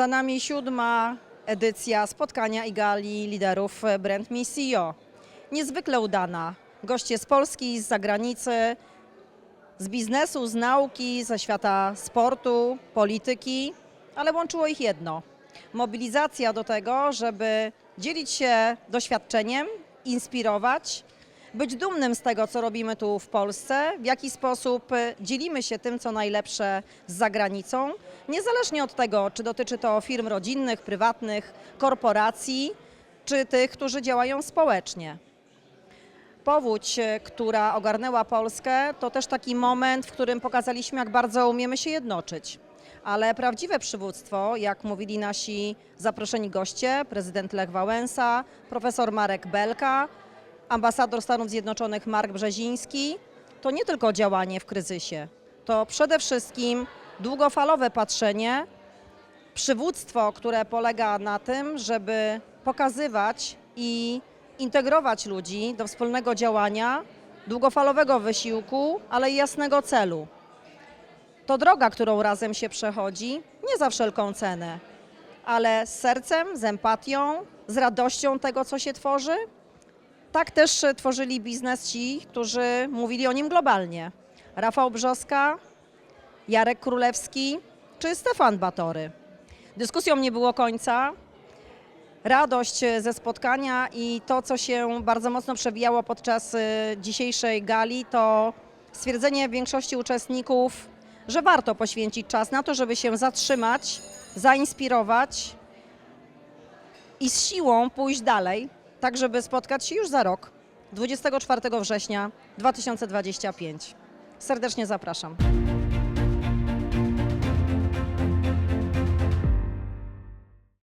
Za nami siódma edycja spotkania i gali liderów Brand CEO. Niezwykle udana. Goście z Polski, z zagranicy, z biznesu, z nauki, ze świata sportu, polityki, ale łączyło ich jedno. Mobilizacja do tego, żeby dzielić się doświadczeniem, inspirować, być dumnym z tego, co robimy tu w Polsce, w jaki sposób y, dzielimy się tym, co najlepsze z zagranicą, niezależnie od tego, czy dotyczy to firm rodzinnych, prywatnych, korporacji, czy tych, którzy działają społecznie. Powódź, e, która ogarnęła Polskę, to też taki moment, w którym pokazaliśmy, jak bardzo umiemy się jednoczyć. Ale prawdziwe przywództwo, jak mówili nasi zaproszeni goście, prezydent Lech Wałęsa, profesor Marek Belka, ambasador Stanów Zjednoczonych Mark Brzeziński, to nie tylko działanie w kryzysie, to przede wszystkim długofalowe patrzenie, przywództwo, które polega na tym, żeby pokazywać i integrować ludzi do wspólnego działania, długofalowego wysiłku, ale i jasnego celu. To droga, którą razem się przechodzi, nie za wszelką cenę, ale z sercem, z empatią, z radością tego, co się tworzy. Tak też e, tworzyli biznes ci, którzy mówili o nim globalnie. Rafał Brzoska, Jarek Królewski czy Stefan Batory. Dyskusjom nie było końca. Radość e, ze spotkania i to, co się bardzo mocno przewijało podczas e, dzisiejszej gali, to stwierdzenie większości uczestników, że warto poświęcić czas na to, żeby się zatrzymać, zainspirować i z siłą pójść dalej, tak żeby spotkać się już za rok, 24 września 2025. Serdecznie zapraszam.